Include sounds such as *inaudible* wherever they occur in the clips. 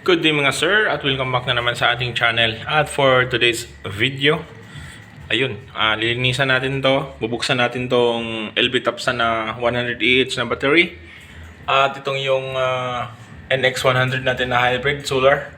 Good day mga sir at welcome back na naman sa ating channel. At for today's video, ayun, ah, lilinisan natin to. Bubuksan natin tong LB Tapsan na 100AH na battery. At itong yung ah, NX100 natin na hybrid solar.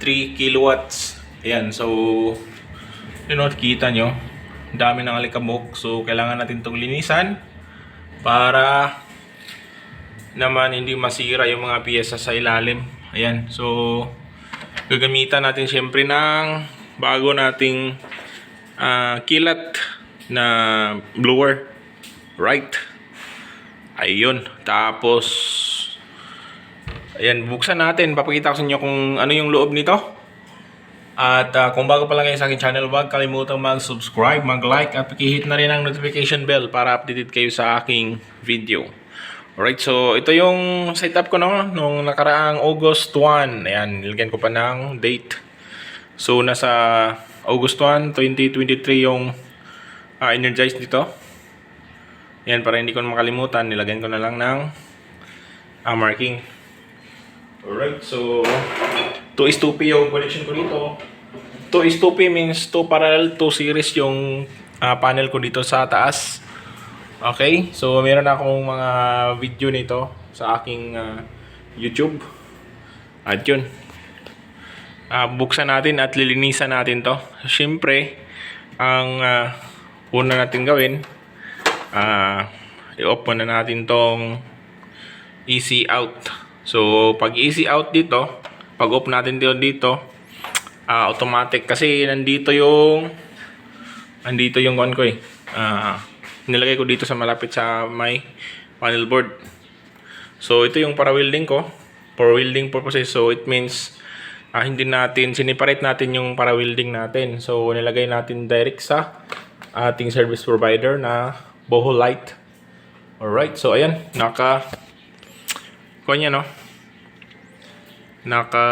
3 kilowatts. Ayan, so, yun know, kita nyo. Dami ng alikabok. So, kailangan natin itong linisan para naman hindi masira yung mga piyesa sa ilalim. Ayan, so gagamitan natin syempre ng bago nating ah, kilat na blower. Right? Ayun. Tapos ayan, buksan natin. Papakita ko sa inyo kung ano yung loob nito. At ah, kung bago pa lang kayo sa aking channel, huwag kalimutang mag-subscribe, mag-like at pakihit na rin ang notification bell para updated kayo sa aking video. Alright, so ito yung setup ko no, nung nakaraang August 1. Ayan, nilagyan ko pa ng date. So nasa August 1, 2023 yung uh, energized dito. Ayan, para hindi ko makalimutan, nilagyan ko na lang ng ah, marking. Alright, so 2 is 2P yung connection ko dito. 2 is 2P means 2 parallel 2 series yung ah, panel ko dito sa taas. Okay, so meron akong mga video nito sa aking ah, YouTube. At yun. Ah, buksan natin at lilinisan natin to. Siyempre, ang ah, una natin gawin, ah, i-off muna natin tong easy out. So, pag easy out dito, pag off natin dito dito, ah, automatic kasi nandito yung nandito yung one ko eh. Ah, nilagay ko dito sa malapit sa may panel board. So, ito yung para welding ko. For welding purposes. So, it means ah, hindi natin, siniparate natin yung para welding natin. So, nilagay natin direct sa ating service provider na Boho Light. Alright, so ayan, naka, kuha no? Naka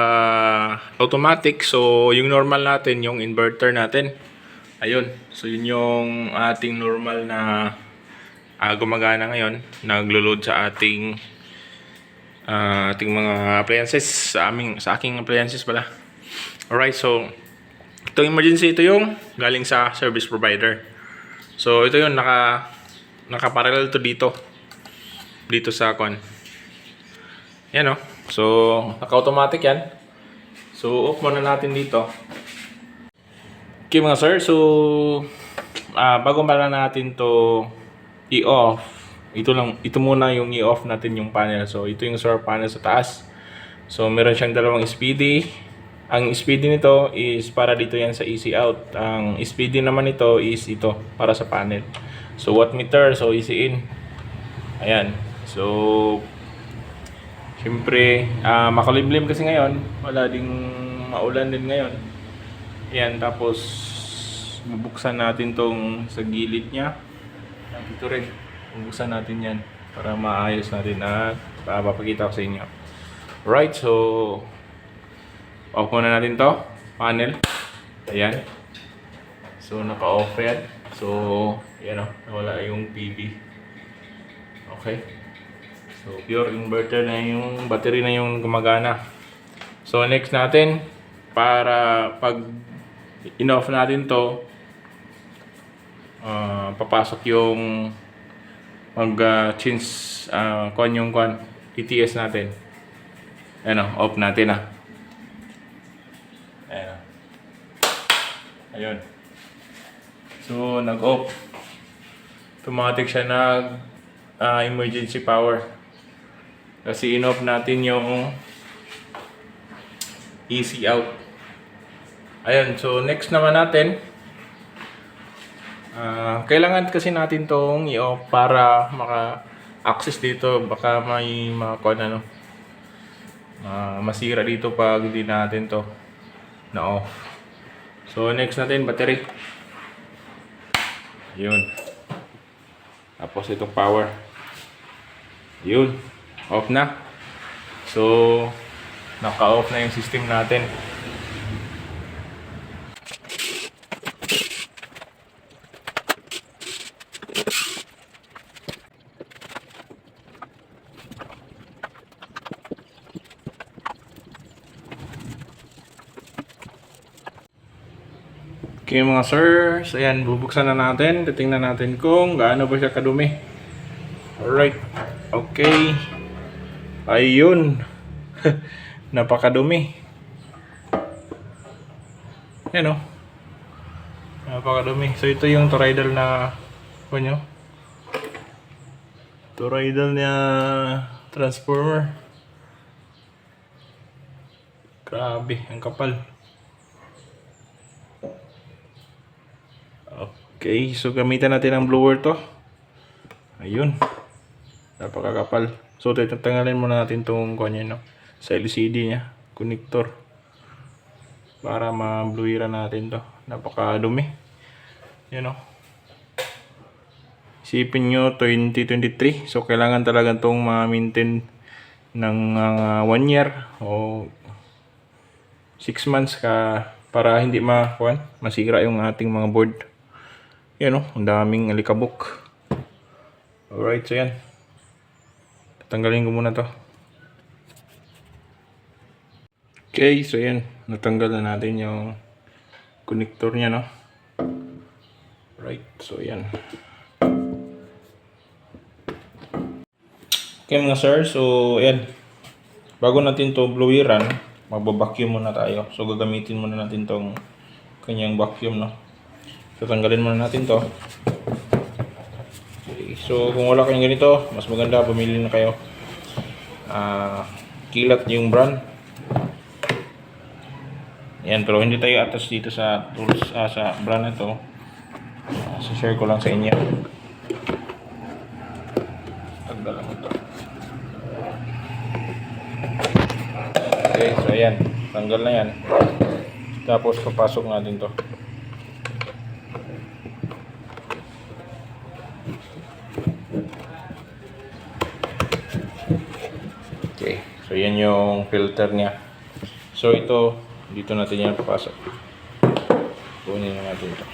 automatic. So, yung normal natin, yung inverter natin. Ayun. So, yun yung ating normal na ah, gumagana ngayon. Naglo-load sa ating ah, ating mga appliances sa aming sa aking appliances pala. Alright, so itong emergency ito yung galing sa service provider. So, ito yung naka naka-parallel to dito. Dito sa kon. Yan oh. So, naka-automatic yan. So, off muna natin dito. Okay mga sir, so ah bago pala natin to i-off, ito lang ito muna yung i-off natin yung panel. So ito yung solar panel sa taas. So meron siyang dalawang SPD. Ang SPD nito is para dito yan sa easy out. Ang SPD naman nito is ito para sa panel. So watt meter, so easy in. Ayan. So Siyempre, ah makulimlim kasi ngayon. Wala ding maulan din ngayon. Yan, tapos bubuksan natin tong sa gilid niya. Dito rin. Bubuksan natin yan para maayos natin at papapakita ko sa inyo. Right, so off muna natin to panel. Ayan. So naka-off yan. So, yan o, nawala yung PV. Okay. So, pure inverter na yung battery na yung gumagana. So, next natin, para pag in-off natin to, ah, papasok yung mag uh, change uh, kon yung kon ETS natin. Ano, off natin ah. Ayan. Ayun. So, nag-off. Automatic siya nag ah, emergency power. Kasi in-off natin yung easy out. Ayun, so next naman natin, ah, kailangan kasi natin tong i-off para maka-access dito. Baka may mga kon ano, ah, masira dito pag hindi natin to na off. So next natin, battery. Yun. Tapos itong power. Yun. Off na. So, naka-off na yung system natin. Okay mga sir, so ayan, bubuksan na natin. Titingnan natin kung gaano ba siya kadumi. Alright, okay. Ayun. *laughs* Napakadumi. Yan o. Napakadumi. So ito yung Toridal na, ano nyo? Toridal na transformer. Grabe, ang kapal. Okay, so gamitan natin ang blower to. Ayun. Napakakapal. So tatanggalin muna natin tong kanya no sa LCD niya, connector. Para ma-blueran natin to. Napakadumi. Yan o. Isipin nyo 2023. So kailangan talaga tong ma-maintain ng 1 year o 6 months ka para hindi ma masira yung ating mga board. Yan o, ang daming alikabok. Alright, so yan. Tatanggalin ko muna to. Okay, so yan. Natanggal na natin yung connector niya, no? Right, so yan. Okay mga sir, so yan. Bago natin to bloweran, magbabacuum muna tayo. So gagamitin muna natin tong kanyang vacuum, no? So tanggalin muna natin to. So kung wala kayong ganito, mas maganda bumili na kayo. Ah, kilat yung brand. Yan, pero hindi tayo atas dito sa tools ah, sa brand na to. Ah, so share ko lang sa inyo. Tagdala mo to. Okay, so ayan. Tanggal na yan. Tapos papasok natin to. Okay, so yan yung filter niya. So ito, dito natin yan papasok. Kunin na natin ito.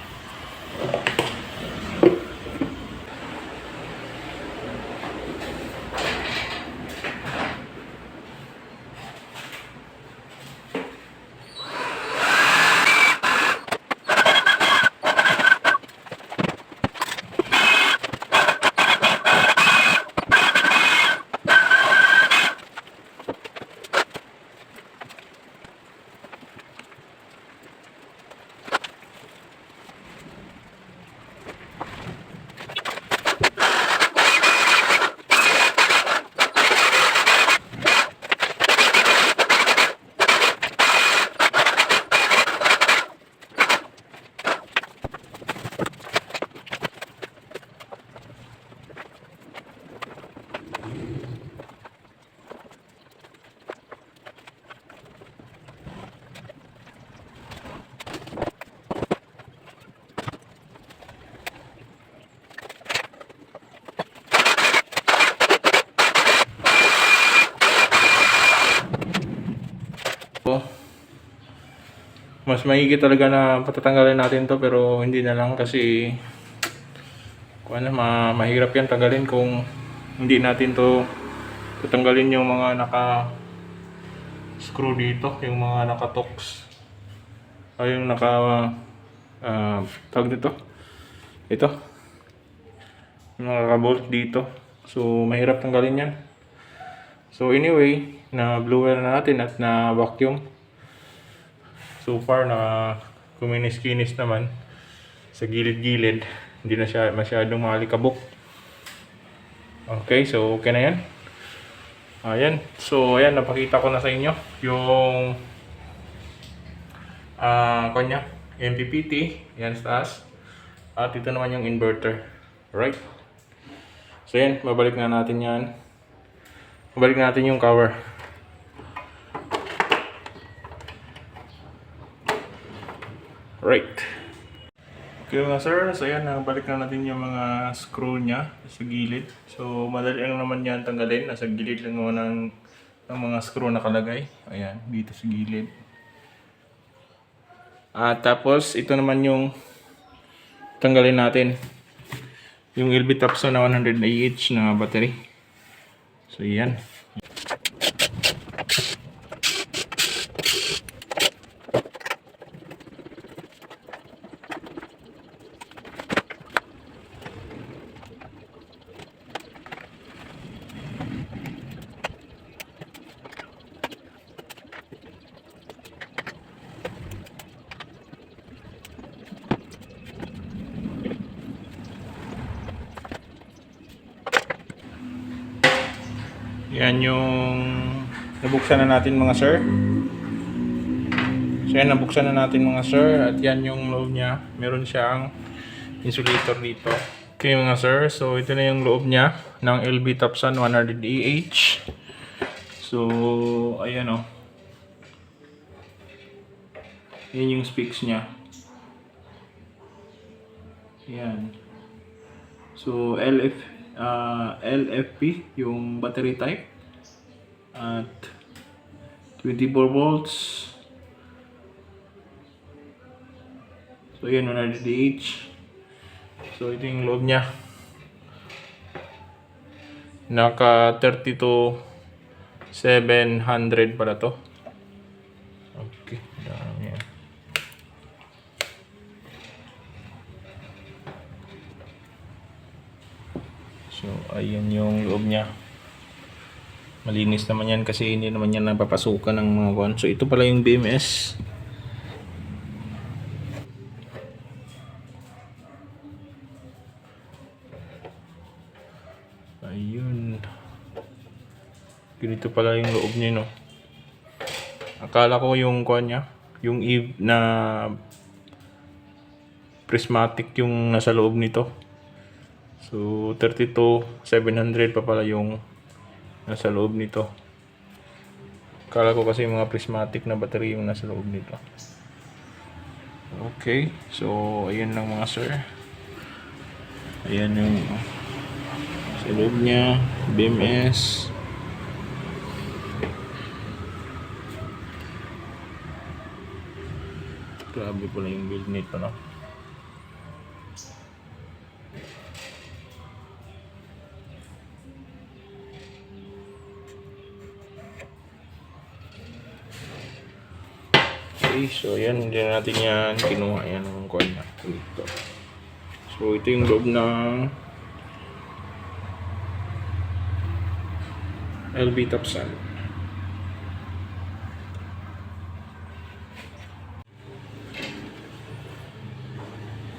Mas maigi talaga na patatanggalin natin to pero hindi na lang kasi kung ano, ma mahirap yan tanggalin kung hindi natin to tatanggalin yung mga naka screw dito, yung mga naka tox. Ay yung naka uh, tawag dito ito. Yung naka bolt dito. So mahirap tanggalin yan. So anyway, na blower na natin at na vacuum. So far na kuminis-kinis naman sa gilid-gilid. Hindi na siya masyadong malikabok. Okay, so okay na yan. Ayan. So ayan, napakita ko na sa inyo yung ah kanya, MPPT, yan sa taas. At ito naman yung inverter. Right? So yan, babalik na natin yan. Balik natin yung cover. Right. Okay mga sir, so yan, balik na natin yung mga screw niya sa gilid. So madali lang naman yan tanggalin. Nasa gilid lang naman ng, ng mga screw nakalagay. Ayan, dito sa gilid. At tapos, ito naman yung tanggalin natin. Yung LB Tapson na 100 AH na battery. So yan. Yan yung nabuksan na natin mga sir. So yan, nabuksan na natin mga sir. At yan yung loob niya. Meron siyang insulator dito. Okay mga sir, so ito na yung loob niya ng LB Topsan 100AH. So, ayan o. Yan yung specs niya. Yan. So, LF, ah, LFP, yung battery type. At 24 volts. So, yan, 100AH. So, ito yung loob niya. Naka 32 700 pala to. Okay, dami. So, ayan yung loob niya. Malinis naman yan kasi hindi naman yan napapasukan ng mga kuwan. So, ito pala yung BMS. Ayun. Ganito pala yung loob niya, no? Akala ko yung kuwan niya, yung Eve na prismatic yung nasa loob nito. So, 32, 700 pa pala yung nasa loob nito. Akala ko kasi mga prismatic na battery yung nasa loob nito. Okay, so ayan lang mga sir. Ayan yung sa loob niya, BMS. Grabe pala yung build nito, no? Okay, so yan, hindi na natin yan kinuha yan ng kuha niya. Ito. So ito yung loob ng LB Topsan.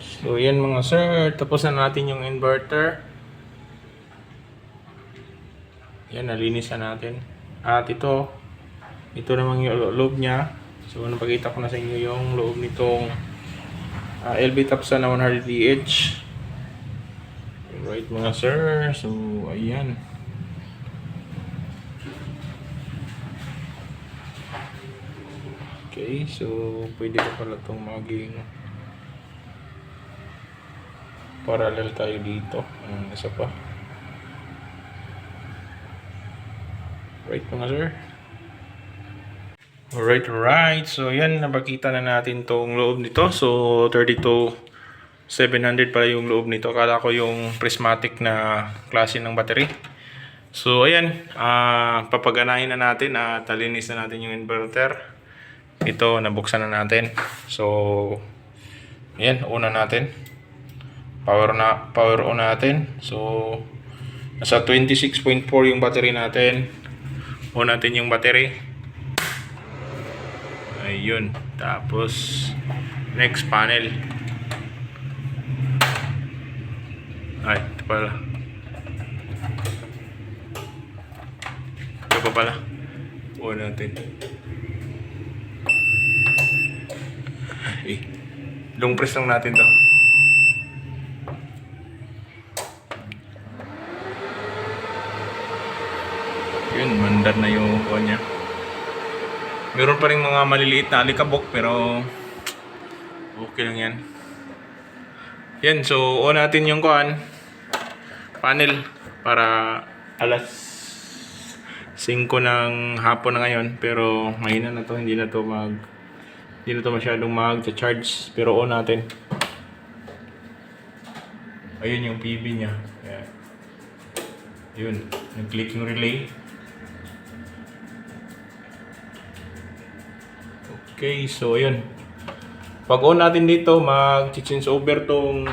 So yan mga sir, tapos na natin yung inverter. Yan, nalinis na natin. At ito, ito naman yung lo- loob niya. So napakita ko na sa inyo yung loob nitong ah, LB Topsan na 100DH. Right mga sir, so ayan. Okay, so pwede ko pala itong maging parallel tayo dito. Ang isa pa. Right mga sir. Alright, alright. So yan, napakita na natin tong loob nito. So 32 700 pala yung loob nito. Akala ko yung prismatic na klase ng battery. So ayan, ah papaganahin na natin at talinis na natin yung inverter. Ito, nabuksan na natin. So ayan, una natin. Power na power on natin. So nasa 26.4 yung battery natin. On natin yung battery. Ayun. Tapos next panel. Ay, ito pala. Ito pa pala. On natin. Eh, long press lang natin to. Yun, mandar na yung kuha niya. Meron pa rin mga maliliit na alikabok pero okay lang yan. Yan, so on natin yung kuhan panel para alas 5 ng hapon na ngayon pero mahina na to, hindi na to mag hindi na to masyadong mag-charge pero on natin. Ayun yung PB niya. Yan. Yun, nag-click yung relay. Okay, so ayun. Pag on natin dito, mag-change over tong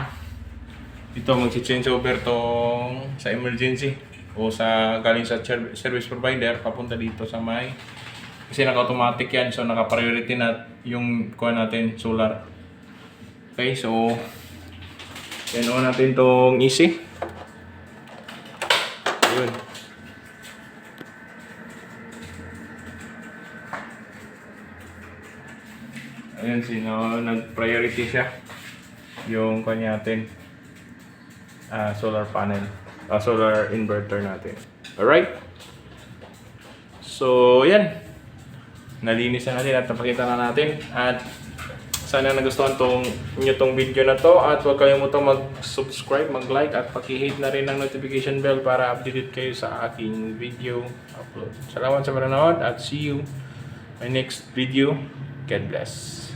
ito mag-change over tong sa emergency o sa galing sa ser- service provider papunta dito sa may kasi naka-automatic yan so naka-priority na yung kuha natin solar. Okay, so yan on natin tong easy. Yun. Ayan, sino, nag-priority siya. Yung kanya natin. ah, solar panel. ah, solar inverter natin. Alright? So, yan. Nalinis na natin at napakita na natin. At sana nagustuhan tong inyo tong video na to at huwag kalimutang mag-subscribe, mag-like at paki-hit na rin ang notification bell para updated kayo sa aking video upload. Salamat sa panonood at see you my next video. God bless.